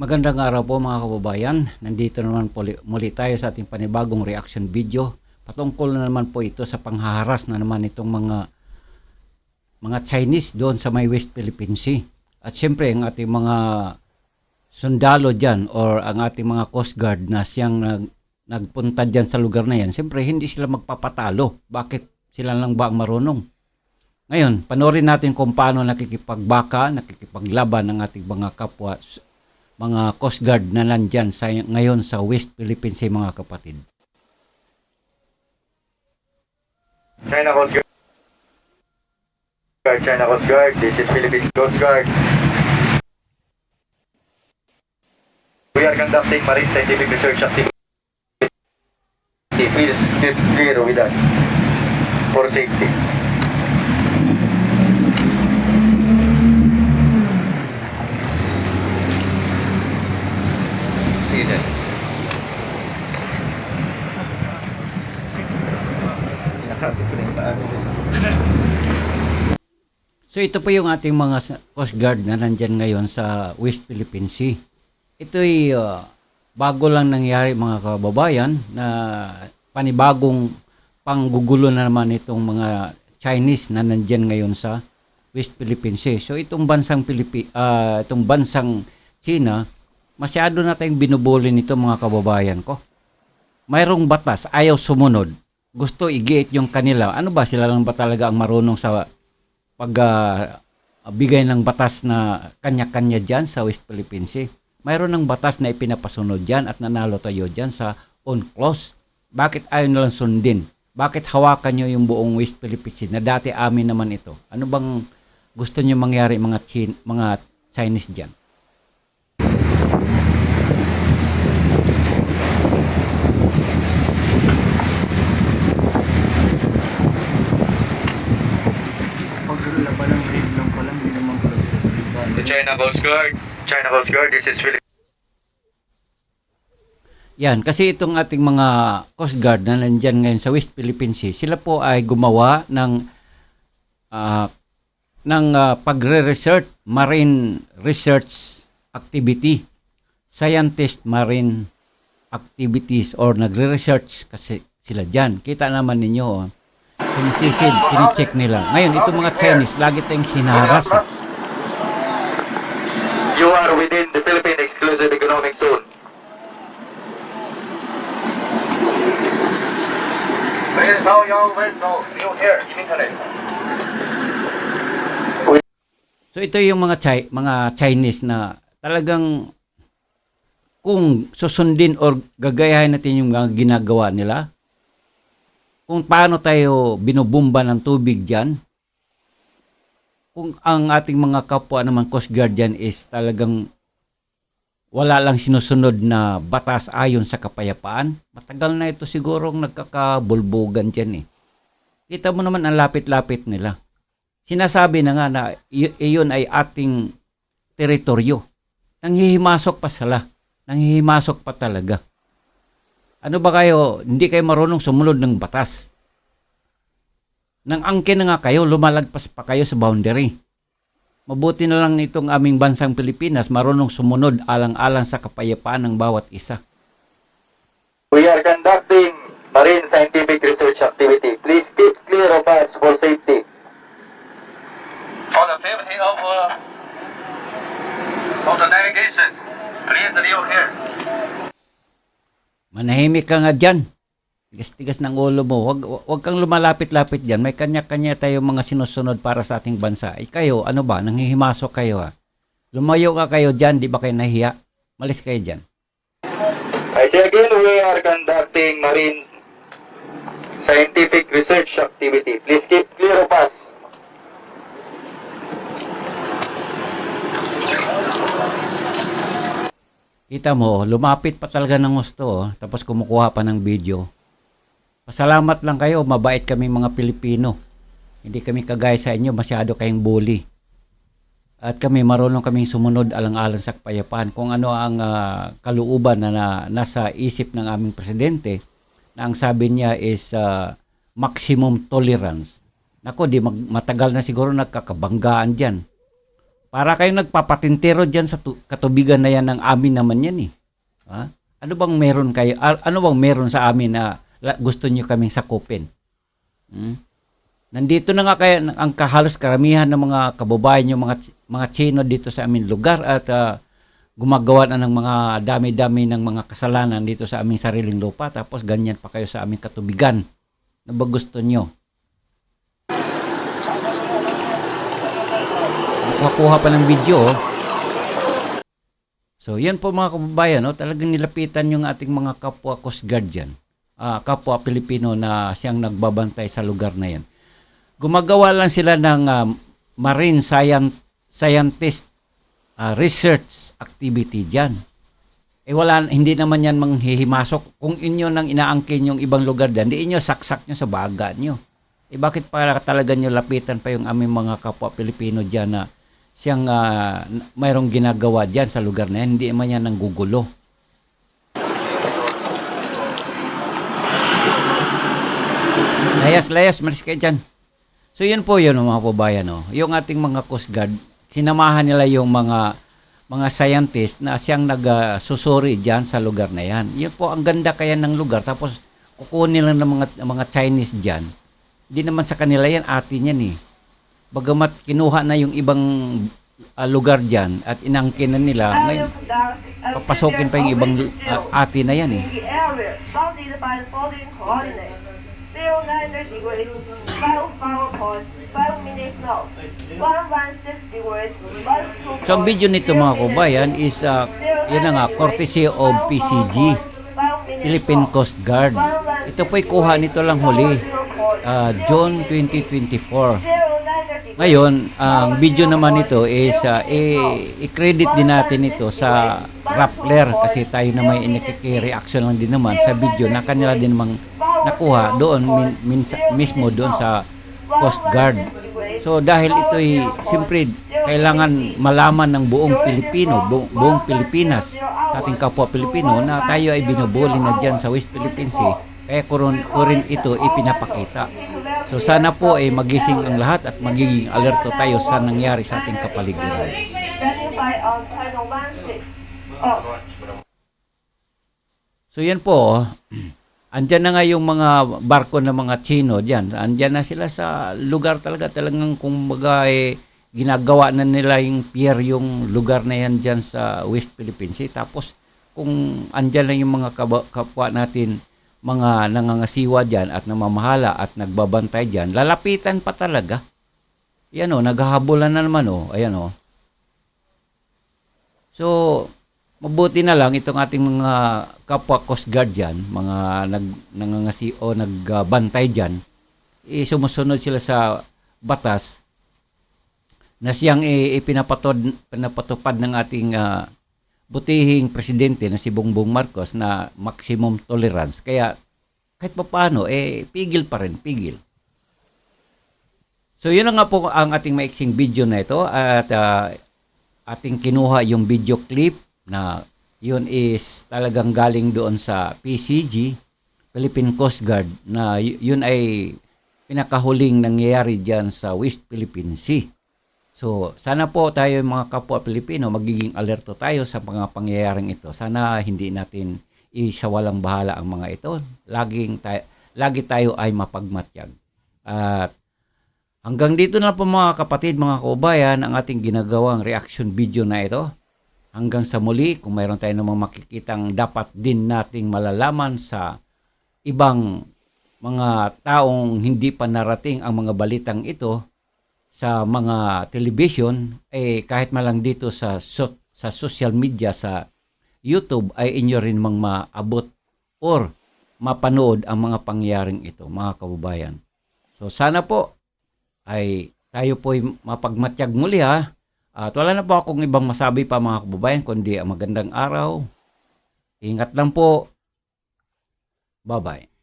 Magandang araw po mga kababayan. Nandito naman po li- muli tayo sa ating panibagong reaction video. Patungkol na naman po ito sa panghaharas na naman itong mga mga Chinese doon sa may West Philippine Sea. At siyempre ang ating mga sundalo dyan or ang ating mga Coast Guard na siyang nag, nagpunta dyan sa lugar na yan, siyempre hindi sila magpapatalo. Bakit sila lang ba ang marunong? Ngayon, panoorin natin kung paano nakikipagbaka, nakikipaglaban ng ating mga kapwa mga Coast Guard na nandyan sa, ngayon sa West Philippines Sea mga kapatid. China Coast Guard. China Coast Guard. This is Philippine Coast Guard. We are conducting marine scientific research activity. Please keep clear with us for safety. So ito po yung ating mga Coast Guard na nandyan ngayon sa West Philippine Sea. Ito'y uh, bago lang nangyari mga kababayan na panibagong panggugulo na naman itong mga Chinese na nandyan ngayon sa West Philippine Sea. So itong bansang Pilipi ah, itong bansang China, masyado na tayong binubuli nito mga kababayan ko. Mayroong batas, ayaw sumunod. Gusto igiit yung kanila. Ano ba sila lang ba talaga ang marunong sa pag bigay ng batas na kanya-kanya dyan sa West Philippine Sea. Mayroon ng batas na ipinapasunod dyan at nanalo tayo dyan sa UNCLOS. Bakit ayaw nilang sundin? Bakit hawakan nyo yung buong West Philippine Sea na dati amin naman ito? Ano bang gusto nyo mangyari mga, Chin, mga Chinese dyan? Pagdula pa lang grade lang pala, hindi naman pala sila The China Coast Guard. China Coast Guard. This is Philippine. Yan, kasi itong ating mga Coast Guard na nandyan ngayon sa West Philippine Sea, sila po ay gumawa ng ah, ng ah, pagre-research, marine research activity, scientist marine activities or nagre-research kasi sila dyan. Kita naman ninyo, oh, sinisisid, kinicheck nila. Ngayon, itong mga Chinese, lagi tayong sinaharas. eh. You are within the Philippine Exclusive Economic Zone. So ito yung mga Chi- mga Chinese na talagang kung susundin or gagayahin natin yung mga ginagawa nila, kung paano tayo binubumba ng tubig dyan, kung ang ating mga kapwa naman Coast Guard dyan is talagang wala lang sinusunod na batas ayon sa kapayapaan, matagal na ito sigurong nagkakabulbugan dyan eh. Kita mo naman ang lapit-lapit nila sinasabi na nga na iyon ay ating teritoryo. Nanghihimasok pa sila. Nanghihimasok pa talaga. Ano ba kayo, hindi kayo marunong sumunod ng batas? Nang angkin na nga kayo, lumalagpas pa kayo sa boundary. Mabuti na lang itong aming bansang Pilipinas marunong sumunod alang-alang sa kapayapaan ng bawat isa. We are conducting marine scientific research activity. Please keep clear of us for safety. For the safety of, uh, of the navigation, please leave here. Manahimik ka nga dyan. Tigas-tigas ng ulo mo. Wag, wag kang lumalapit-lapit dyan. May kanya-kanya tayo mga sinusunod para sa ating bansa. Ay kayo, ano ba? Nanghihimasok kayo ha? Lumayo ka kayo dyan, di ba kayo nahiya? Malis kayo dyan. I say again, we are conducting marine scientific research activity. Please keep clear of us. Kita mo, lumapit pa talaga ng gusto. oh. Tapos kumukuha pa ng video. Pasalamat lang kayo, mabait kami mga Pilipino. Hindi kami kagaya sa inyo, masyado kayong bully. At kami marunong kaming sumunod alang-alang sa kapayapaan. Kung ano ang ah, kaluuban na, na nasa isip ng aming presidente, na ang sabi niya is ah, maximum tolerance. Nako, di mag- matagal na siguro nagkakabanggaan dyan. Para kayong nagpapatintero dyan sa tu- katubigan na yan ng amin naman yan eh. Ha? Ano bang meron kayo? Ano bang meron sa amin na gusto nyo kaming sakupin? Hmm? Nandito na nga kaya ang- kahalos karamihan ng mga kababayan nyo, mga, mga Chino dito sa aming lugar at ah, gumagawa na ng mga dami-dami ng mga kasalanan dito sa aming sariling lupa tapos ganyan pa kayo sa aming katubigan. Ano ba gusto nyo? Nakakuha pa ng video. oh. So, yan po mga kababayan, no? talagang nilapitan yung ating mga kapwa Coast Guard dyan. Ah, kapwa Pilipino na siyang nagbabantay sa lugar na yan. Gumagawa lang sila ng ah, marine science, scientist ah, research activity dyan. Eh wala, hindi naman yan manghihimasok. Kung inyo nang inaangkin yung ibang lugar dyan, di inyo saksak nyo sa baga nyo. Eh bakit para talaga nyo lapitan pa yung aming mga kapwa Pilipino dyan na siyang n- mayroong ginagawa dyan sa lugar na yan, hindi man yan nanggugulo. Layas, layas, malis kayo dyan. So yun po yun mga kababayan. No? Yung ating mga Coast Guard, sinamahan nila yung mga mga scientist na siyang nagsusuri diyan sa lugar na yan. Yun po ang ganda kaya ng lugar. Tapos kukunin lang ng mga mga Chinese diyan. Hindi naman sa kanila yan, atin yan eh. Bagamat kinuha na yung ibang ah, lugar diyan at inangkin na nila, may papasukin pa yung ibang ah, atin na yan eh. The the coordinates. 09 degrees, 54 point, 5 minutes north, 116 degrees, 12 So ang video nito mga kabayan is uh, yun na nga, courtesy of PCG, Philippine Coast Guard. Ito po'y kuha nito lang huli, uh, June 2024. Ngayon, ang video naman nito is uh, i-credit din natin ito sa Rappler kasi tayo na may reaction lang din naman sa video na kanila din namang nakuha doon min, minsa- mismo doon sa Coast Guard. So dahil ito'y siyempre kailangan malaman ng buong Pilipino, bu- buong Pilipinas sa ating kapwa Pilipino na tayo ay binubuli na dyan sa West Philippine Sea. Kaya ko rin, ko rin ito ipinapakita. So sana po ay magising ang lahat at magiging alerto tayo sa nangyari sa ating kapaligiran. Standing by on channel 16. Oh. So yan po, oh. andyan na nga yung mga barko ng mga Chino dyan. Andyan na sila sa lugar talaga. Talagang kumbaga eh, ginagawa na nila yung pier yung lugar na yan dyan sa West Philippine Sea. Tapos kung andyan lang yung mga kapwa natin, mga nangangasiwa dyan at namamahala at nagbabantay dyan, lalapitan pa talaga. Yan o, naghahabulan na naman o. Ayan o. So, mabuti na lang itong ating mga kapwa Coast Guard dyan, mga nag, nangangasi o nagbantay dyan, eh, sumusunod sila sa batas na siyang eh, ipinapatod, pinapatupad ng ating ah, butihing presidente na si Bongbong Marcos na maximum tolerance. Kaya kahit pa paano, eh, pigil pa rin, pigil. So yun na nga po ang ating maiksing video na ito at ah, ating kinuha yung video clip na yun is talagang galing doon sa PCG, Philippine Coast Guard, na yun ay pinakahuling nangyayari dyan sa West Philippine Sea. So, sana po tayo mga kapwa Pilipino, magiging alerto tayo sa mga pangyayaring ito. Sana hindi natin isawalang bahala ang mga ito. Laging tayo, lagi tayo ay mapagmatyag. At hanggang dito na po mga kapatid, mga kaubayan, ang ating ginagawang reaction video na ito. Hanggang sa muli, kung mayroon tayo namang makikitang dapat din nating malalaman sa ibang mga taong hindi pa narating ang mga balitang ito sa mga television, eh kahit malang dito sa so- sa social media, sa YouTube, ay inyo rin mang maabot or mapanood ang mga pangyaring ito, mga kababayan. So sana po ay tayo po mapagmatyag muli ha. At wala na po akong ibang masabi pa mga kababayan, kundi ang magandang araw. Ingat lang po. Bye-bye.